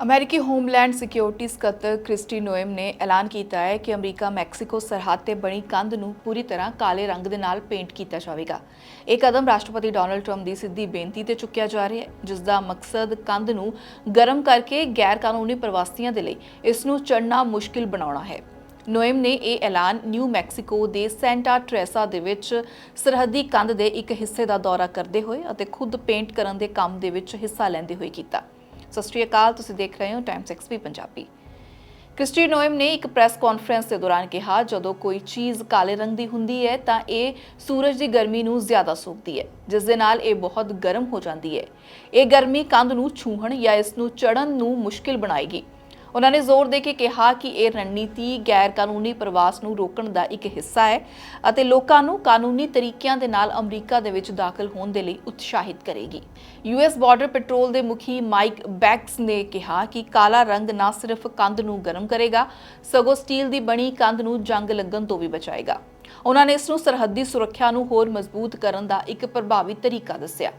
ਅਮਰੀਕੀ homeland security ਸਕੱਤਰ Kristi Noem ਨੇ ਐਲਾਨ ਕੀਤਾ ਹੈ ਕਿ ਅਮਰੀਕਾ ਮੈਕਸੀਕੋ ਸਰਹੱਦ ਤੇ ਬਣੀ ਕੰਧ ਨੂੰ ਪੂਰੀ ਤਰ੍ਹਾਂ ਕਾਲੇ ਰੰਗ ਦੇ ਨਾਲ ਪੇਂਟ ਕੀਤਾ ਜਾਵੇਗਾ। ਇਹ ਕਦਮ ਰਾਸ਼ਟਰਪਤੀ ਡੋਨਲਡ ਟਰੰਪ ਦੀ ਸਿੱਧੀ ਬੇਨਤੀ ਤੇ ਚੁੱਕਿਆ ਜਾ ਰਿਹਾ ਹੈ, ਜਿਸ ਦਾ ਮਕਸਦ ਕੰਧ ਨੂੰ ਗਰਮ ਕਰਕੇ ਗੈਰ ਕਾਨੂੰਨੀ ਪ੍ਰਵਾਸੀਆਂ ਦੇ ਲਈ ਇਸ ਨੂੰ ਚੜ੍ਹਨਾ ਮੁਸ਼ਕਿਲ ਬਣਾਉਣਾ ਹੈ। ਨੋਇਮ ਨੇ ਇਹ ਐਲਾਨ ਨਿਊ ਮੈਕਸੀਕੋ ਦੇ ਸੈਂਟਾ ਟ੍ਰੈਸਾ ਦੇ ਵਿੱਚ ਸਰਹੱਦੀ ਕੰਧ ਦੇ ਇੱਕ ਹਿੱਸੇ ਦਾ ਦੌਰਾ ਕਰਦੇ ਹੋਏ ਅਤੇ ਖੁਦ ਪੇਂਟ ਕਰਨ ਦੇ ਕੰਮ ਦੇ ਵਿੱਚ ਹਿੱਸਾ ਲੈਂਦੇ ਹੋਏ ਕੀਤਾ। ਸਤਿ ਸ਼੍ਰੀ ਅਕਾਲ, ਤੁਸੀਂ ਦੇਖ ਰਹੇ ਹੋ Times XP Punjabi. Kristi Noem ਨੇ ਇੱਕ ਪ੍ਰੈਸ ਕਾਨਫਰੰਸ ਦੇ ਦੌਰਾਨ ਕਿਹਾ, ਜਦੋਂ ਕੋਈ ਚੀਜ਼ ਕਾਲੇ ਰੰਗ ਦੀ ਹੁੰਦੀ ਹੈ, ਤਾਂ ਇਹ ਸੂਰਜ ਦੀ ਗਰਮੀ ਨੂੰ ਜ਼ਿਆਦਾ ਸੋਖਦੀ ਹੈ, ਜਿਸ ਦੇ ਨਾਲ ਇਹ ਬਹੁਤ ਗਰਮ ਹੋ ਜਾਂਦੀ ਹੈ। ਇਹ ਗਰਮੀ ਕੰਧ ਨੂੰ ਛੂਹਣ ਜਾਂ ਇਸ ਨੂੰ ਚੜਨ ਨੂੰ ਮੁਸ਼ਕਿਲ ਬਣਾਏਗੀ। ਉਹਨਾਂ ਨੇ ਜ਼ੋਰ ਦੇ ਕੇ ਕਿਹਾ ਕਿ ਇਹ ਰਣਨੀਤੀ ਗੈਰ ਕਾਨੂੰਨੀ ਪ੍ਰਵਾਸ ਨੂੰ ਰੋਕਣ ਦਾ ਇੱਕ ਹਿੱਸਾ ਹੈ ਅਤੇ ਲੋਕਾਂ ਨੂੰ ਕਾਨੂੰਨੀ ਤਰੀਕਿਆਂ ਦੇ ਨਾਲ ਅਮਰੀਕਾ ਦੇ ਵਿੱਚ ਦਾਖਲ ਹੋਣ ਦੇ ਲਈ ਉਤਸ਼ਾਹਿਤ ਕਰੇਗੀ। ਯੂਐਸ ਬਾਰਡਰ ਪੈਟਰੋਲ ਦੇ ਮੁਖੀ ਮਾਈਕ ਬੈਕਸ ਨੇ ਕਿਹਾ ਕਿ ਕਾਲਾ ਰੰਗ ਨਾ ਸਿਰਫ ਕੰਧ ਨੂੰ ਗਰਮ ਕਰੇਗਾ, ਸਗੋਂ ਸਟੀਲ ਦੀ ਬਣੀ ਕੰਧ ਨੂੰ ਜੰਗ ਲੱਗਣ ਤੋਂ ਵੀ ਬਚਾਏਗਾ। ਉਹਨਾਂ ਨੇ ਇਸ ਨੂੰ ਸਰਹੱਦੀ ਸੁਰੱਖਿਆ ਨੂੰ ਹੋਰ ਮਜ਼ਬੂਤ ਕਰਨ ਦਾ ਇੱਕ ਪ੍ਰਭਾਵੀ ਤਰੀਕਾ ਦੱਸਿਆ।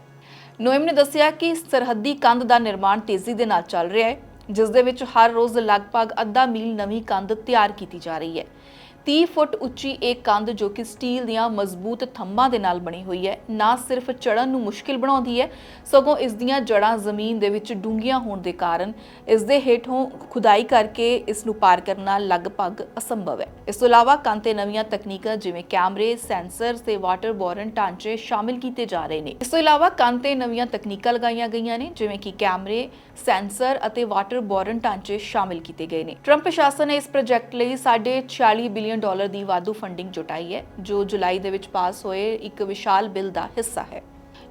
ਨੋਇਮ ਨੇ ਦੱਸਿਆ ਕਿ ਸਰਹੱਦੀ ਕੰਧ ਦਾ ਨਿਰਮਾਣ ਤੇਜ਼ੀ ਦੇ ਨਾਲ ਚੱਲ ਰਿਹਾ ਹੈ। ਜਿਸ ਦੇ ਵਿੱਚ ਹਰ ਰੋਜ਼ ਲਗਭਗ ਅੱਧਾ ਮੀਲ ਨਵੀਂ ਕੰਧ ਤਿਆਰ ਕੀਤੀ ਜਾ ਰਹੀ ਹੈ। 30 ਫੁੱਟ ਉੱਚੀ ਇਹ ਕੰਧ ਜੋ ਕਿ ਸਟੀਲ ਦੀਆਂ ਮਜ਼ਬੂਤ ਥੰਬਾਂ ਦੇ ਨਾਲ ਬਣੀ ਹੋਈ ਹੈ। ਨਾ ਸਿਰਫ ਚੜਨ ਨੂੰ ਮੁਸ਼ਕਿਲ ਬਣਾਉਂਦੀ ਹੈ, ਸਗੋਂ ਇਸ ਦੀਆਂ ਜੜ੍ਹਾਂ ਜ਼ਮੀਨ ਦੇ ਵਿੱਚ ਡੂੰਘੀਆਂ ਹੋਣ ਦੇ ਕਾਰਨ ਇਸ ਦੇ ਹੇਠੋਂ ਖੁਦਾਈ ਕਰਕੇ ਇਸ ਨੂੰ ਪਾਰ ਕਰਨਾ ਲਗਭਗ ਅਸੰਭਵ ਹੈ। ਇਸ ਤੋਂ ਇਲਾਵਾ ਕੰਧ ਤੇ ਨਵੀਆਂ ਤਕਨੀਕਾਂ ਜਿਵੇਂ ਕੈਮਰੇ, ਸੈਂਸਰ ਤੇ ਵਾਟਰ ਬੋਰਨ ਢਾਂਚੇ ਸ਼ਾਮਿਲ ਕੀਤੇ ਜਾ ਰਹੇ ਨੇ। ਇਸ ਤੋਂ ਇਲਾਵਾ ਕੰਧ ਤੇ ਨਵੀਆਂ ਤਕਨੀਕਾਂ ਲਗਾਈਆਂ ਗਈਆਂ ਨੇ, ਜਿਵੇਂ ਕਿ ਕੈਮਰੇ, ਸੈਂਸਰ ਅਤੇ ਵਾਟਰ ਬੋਰਨ ਢਾਂਚੇ ਸ਼ਾਮਿਲ ਕੀਤੇ ਗਏ ਨੇ। ਟਰੰਪ ਪ੍ਰਸ਼ਾਸਨ ਨੇ ਇਸ ਪ੍ਰੋਜੈਕਟ ਲਈ 46 ਬਿਲੀਅਨ ਡਾਲਰ ਦੀ ਵਾਧੂ ਫੰਡਿੰਗ ਜੁਟਾਈ ਹੈ, ਜੋ ਜੁਲਾਈ ਦੇ ਵਿੱਚ ਪਾਸ ਹੋਏ ਇੱਕ ਵਿਸ਼ਾਲ ਬਿੱਲ ਦਾ ਹਿੱਸਾ ਹੈ।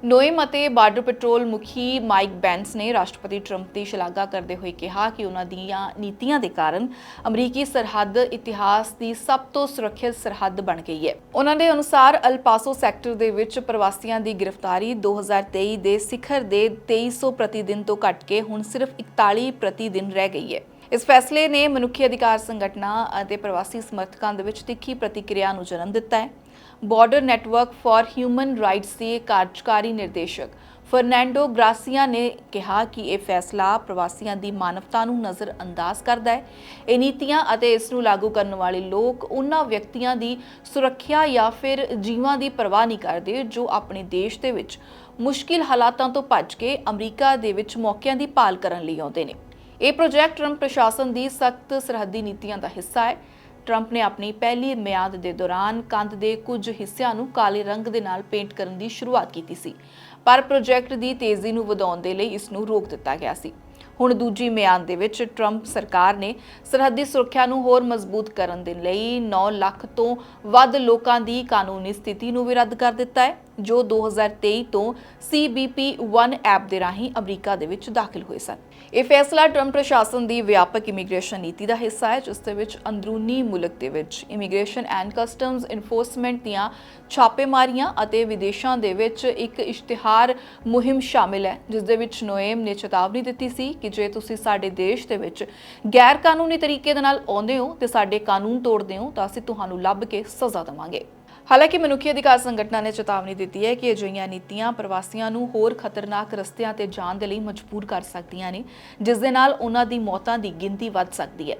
ਨੋਇਮ ਅਤੇ ਬਾਰਡਰ ਪੈਟਰੋਲ ਮੁਖੀ ਮਾਈਕ ਬੈਂਸ ਨੇ ਰਾਸ਼ਟਰਪਤੀ ਟਰੰਪ ਦੀ ਸ਼ਲਾਘਾ ਕਰਦੇ ਹੋਏ ਕਿਹਾ ਕਿ ਉਹਨਾਂ ਦੀਆਂ ਨੀਤੀਆਂ ਦੇ ਕਾਰਨ ਅਮਰੀਕੀ ਸਰਹੱਦ ਇਤਿਹਾਸ ਦੀ ਸਭ ਤੋਂ ਸੁਰੱਖਿਅਤ ਸਰਹੱਦ ਬਣ ਗਈ ਹੈ। ਉਹਨਾਂ ਦੇ ਅਨੁਸਾਰ ਅਲਪਾਸੋ ਸੈਕਟਰ ਦੇ ਵਿੱਚ ਪ੍ਰਵਾਸੀਆਂ ਦੀ ਗ੍ਰਿਫਤਾਰੀ 2023 ਦੇ ਸਿਖਰ ਦੇ 2300 ਪ੍ਰਤੀ ਦਿਨ ਤੋਂ ਘਟ ਕੇ ਹੁਣ ਸਿਰਫ 41 ਪ੍ਰਤੀ ਦਿਨ ਰਹਿ ਗਈ ਹੈ। ਇਸ ਫੈਸਲੇ ਨੇ ਮਨੁੱਖੀ ਅਧਿਕਾਰ ਸੰਗਠਨਾਂ ਅਤੇ ਪ੍ਰਵਾਸੀ ਸਮਰਥਕਾਂ ਦੇ ਵਿੱਚ ਤਿੱਖੀ ਪ੍ਰਤੀਕਿਰਿਆ ਨੂੰ ਜਨਮ ਦਿੱਤਾ ਹੈ। Border Network for Human Rights ਦੇ ਕਾਰਜਕਾਰੀ ਨਿਰਦੇਸ਼ਕ ਫਰਨੈਂਡੋ ਗ੍ਰਾਸੀਆ ਨੇ ਕਿਹਾ ਕਿ ਇਹ ਫੈਸਲਾ ਪ੍ਰਵਾਸੀਆਂ ਦੀ ਮਾਨਵਤਾ ਨੂੰ ਨਜ਼ਰਅੰਦਾਜ਼ ਕਰਦਾ ਹੈ। ਇਹ ਨੀਤੀਆਂ ਅਤੇ ਇਸ ਨੂੰ ਲਾਗੂ ਕਰਨ ਵਾਲੇ ਲੋਕ ਉਹਨਾਂ ਵਿਅਕਤੀਆਂ ਦੀ ਸੁਰੱਖਿਆ ਜਾਂ ਫਿਰ ਜੀਵਾਂ ਦੀ ਪਰਵਾਹ ਨਹੀਂ ਕਰਦੇ ਜੋ ਆਪਣੇ ਦੇਸ਼ ਦੇ ਵਿੱਚ ਮੁਸ਼ਕਿਲ ਹਾਲਾਤਾਂ ਤੋਂ ਭੱਜ ਕੇ ਅਮਰੀਕਾ ਦੇ ਵਿੱਚ ਮੌਕਿਆਂ ਦੀ ਭਾਲ ਕਰਨ ਲਈ ਆਉਂਦੇ ਨੇ। ਇਹ ਪ੍ਰੋਜੈਕਟ ਟਰੰਪ ਪ੍ਰਸ਼ਾਸਨ ਦੀ ਸਖਤ ਸਰਹੱਦੀ ਨੀਤੀਆਂ ਦਾ ਹਿੱਸਾ ਹੈ। ਟਰੰਪ ਨੇ ਆਪਣੀ ਪਹਿਲੀ ਮਿਆਦ ਦੇ ਦੌਰਾਨ ਕੰਧ ਦੇ ਕੁਝ ਹਿੱਸਿਆਂ ਨੂੰ ਕਾਲੇ ਰੰਗ ਦੇ ਨਾਲ ਪੇਂਟ ਕਰਨ ਦੀ ਸ਼ੁਰੂਆਤ ਕੀਤੀ ਸੀ। ਪਰ ਪ੍ਰੋਜੈਕਟ ਦੀ ਤੇਜ਼ੀ ਨੂੰ ਵਧਾਉਣ ਦੇ ਲਈ ਇਸ ਨੂੰ ਰੋਕ ਦਿੱਤਾ ਗਿਆ ਸੀ। ਹੁਣ ਦੂਜੀ ਮਿਆਦ ਦੇ ਵਿੱਚ ਟਰੰਪ ਸਰਕਾਰ ਨੇ ਸਰਹੱਦੀ ਸੁਰੱਖਿਆ ਨੂੰ ਹੋਰ ਮਜ਼ਬੂਤ ਕਰਨ ਦੇ ਲਈ 9 ਲੱਖ ਤੋਂ ਵੱਧ ਲੋਕਾਂ ਦੀ ਕਾਨੂੰਨੀ ਸਥਿਤੀ ਨੂੰ ਵੀ ਰੱਦ ਕਰ ਦਿੱਤਾ ਹੈ। ਜੋ 2023 ਤੋਂ CBP1 ਐਪ ਦੇ ਰਾਹੀਂ ਅਮਰੀਕਾ ਦੇ ਵਿੱਚ ਦਾਖਲ ਹੋਏ ਸਨ। ਇਹ ਫੈਸਲਾ ਟਰੰਪ ਪ੍ਰਸ਼ਾਸਨ ਦੀ ਵਿਆਪਕ ਇਮੀਗ੍ਰੇਸ਼ਨ ਨੀਤੀ ਦਾ ਹਿੱਸਾ ਹੈ, ਜਿਸ ਦੇ ਵਿੱਚ ਅੰਦਰੂਨੀ ਮੁਲਕ ਦੇ ਵਿੱਚ ਇਮੀਗ੍ਰੇਸ਼ਨ ਐਂਡ ਕਸਟਮਸ ਇਨਫੋਰਸਮੈਂਟ ਦੀਆਂ ਛਾਪੇਮਾਰੀਆਂ ਅਤੇ ਵਿਦੇਸ਼ਾਂ ਦੇ ਵਿੱਚ ਇੱਕ ਇਸ਼ਤਿਹਾਰ ਮੁਹਿੰਮ ਸ਼ਾਮਿਲ ਹੈ, ਜਿਸ ਦੇ ਵਿੱਚ ਨੋਏਮ ਨੇ ਚੇਤਾਵਨੀ ਦਿੱਤੀ ਸੀ ਕਿ ਜੇ ਤੁਸੀਂ ਸਾਡੇ ਦੇਸ਼ ਦੇ ਵਿੱਚ ਗੈਰ ਕਾਨੂੰਨੀ ਤਰੀਕੇ ਦੇ ਨਾਲ ਆਉਂਦੇ ਹੋ ਤੇ ਸਾਡੇ ਕਾਨੂੰਨ ਤੋੜਦੇ ਹੋ ਤਾਂ ਅਸੀਂ ਤੁਹਾਨੂੰ ਲੱਭ ਕੇ ਸਜ਼ਾ ਦੇਵਾਂਗੇ। ਹਾਲਾਂਕਿ ਮਨੁੱਖੀ ਅਧਿਕਾਰ ਸੰਗਠਨਾਂ ਨੇ ਚੇਤਾਵਨੀ ਦਿੱਤੀ ਹੈ ਕਿ ਅਜਿਹੀਆਂ ਨੀਤੀਆਂ ਪ੍ਰਵਾਸੀਆਂ ਨੂੰ ਹੋਰ ਖਤਰਨਾਕ ਰਸਤਿਆਂ ਤੇ ਜਾਣ ਦੇ ਲਈ ਮਜਬੂਰ ਕਰ ਸਕਦੀਆਂ ਨੇ, ਜਿਸ ਦੇ ਨਾਲ ਉਹਨਾਂ ਦੀ ਮੌਤਾਂ ਦੀ ਗਿਣਤੀ ਵੱਧ ਸਕਦੀ ਹੈ।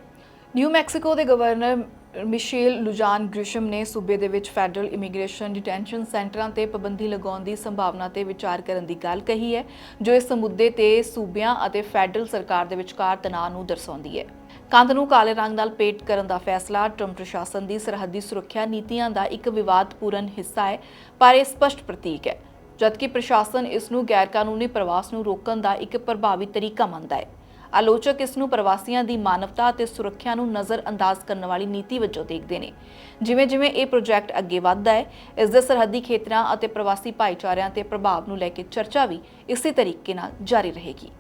ਨਿਊ ਮੈਕਸੀਕੋ ਦੇ ਗਵਰਨਰ ਮਿਸ਼ੇਲ ਲੁਜਾਨ ਗ੍ਰਿਸ਼ਮ ਨੇ ਸੂਬੇ ਦੇ ਵਿੱਚ ਫੈਡਰਲ ਇਮੀਗ੍ਰੇਸ਼ਨ ਡਿਟੈਂਸ਼ਨ ਸੈਂਟਰਾਂ ਤੇ ਪਾਬੰਦੀ ਲਗਾਉਣ ਦੀ ਸੰਭਾਵਨਾ ਤੇ ਵਿਚਾਰ ਕਰਨ ਦੀ ਗੱਲ ਕਹੀ ਹੈ, ਜੋ ਇਸ ਮੁੱਦੇ ਤੇ ਸੂਬਿਆਂ ਅਤੇ ਫੈਡਰਲ ਸਰਕਾਰ ਦੇ ਵਿਚਕਾਰ ਤਣਾਅ ਨੂੰ ਦਰਸਾਉਂਦੀ ਹੈ। ਕੰਧ ਨੂੰ ਕਾਲੇ ਰੰਗ ਨਾਲ ਪੇਂਟ ਕਰਨ ਦਾ ਫੈਸਲਾ। ਟਰੰਪ ਪ੍ਰਸ਼ਾਸਨ ਦੀ ਸਰਹੱਦੀ ਸੁਰੱਖਿਆ ਨੀਤੀਆਂ ਦਾ ਇੱਕ ਵਿਵਾਦਪੂਰਨ ਹਿੱਸਾ ਹੈ, ਪਰ ਇਹ ਸਪਸ਼ਟ ਪ੍ਰਤੀਕ ਹੈ, ਜਦਕਿ ਪ੍ਰਸ਼ਾਸਨ ਇਸ ਨੂੰ ਗੈਰਕਾਨੂੰਨੀ ਪ੍ਰਵਾਸ ਨੂੰ ਰੋਕਣ ਦਾ ਇੱਕ ਪ੍ਰਭਾਵੀ ਤਰੀਕਾ ਮੰਨਦਾ ਹੈ। ਆਲੋਚਕ ਇਸ ਨੂੰ ਪ੍ਰਵਾਸੀਆਂ ਦੀ ਮਾਨਵਤਾ ਅਤੇ ਸੁਰੱਖਿਆ ਨੂੰ ਨਜ਼ਰਅੰਦਾਜ਼ ਕਰਨ ਵਾਲੀ ਨੀਤੀ ਵਜੋਂ ਦੇਖਦੇ ਨੇ। ਜਿਵੇਂ ਜਿਵੇਂ ਇਹ ਪ੍ਰੋਜੈਕਟ ਅੱਗੇ ਵੱਧਦਾ ਹੈ, ਇਸ ਦੇ ਸਰਹੱਦੀ ਖੇਤਰਾਂ ਅਤੇ ਪ੍ਰਵਾਸੀ ਭਾਈਚਾਰਿਆਂ ਤੇ ਪ੍ਰਭਾਵ ਨੂੰ ਲੈ ਕੇ ਚਰਚਾ ਵੀ ਇਸੇ ਤਰੀਕੇ ਨਾਲ ਜਾਰੀ ਰਹੇਗੀ।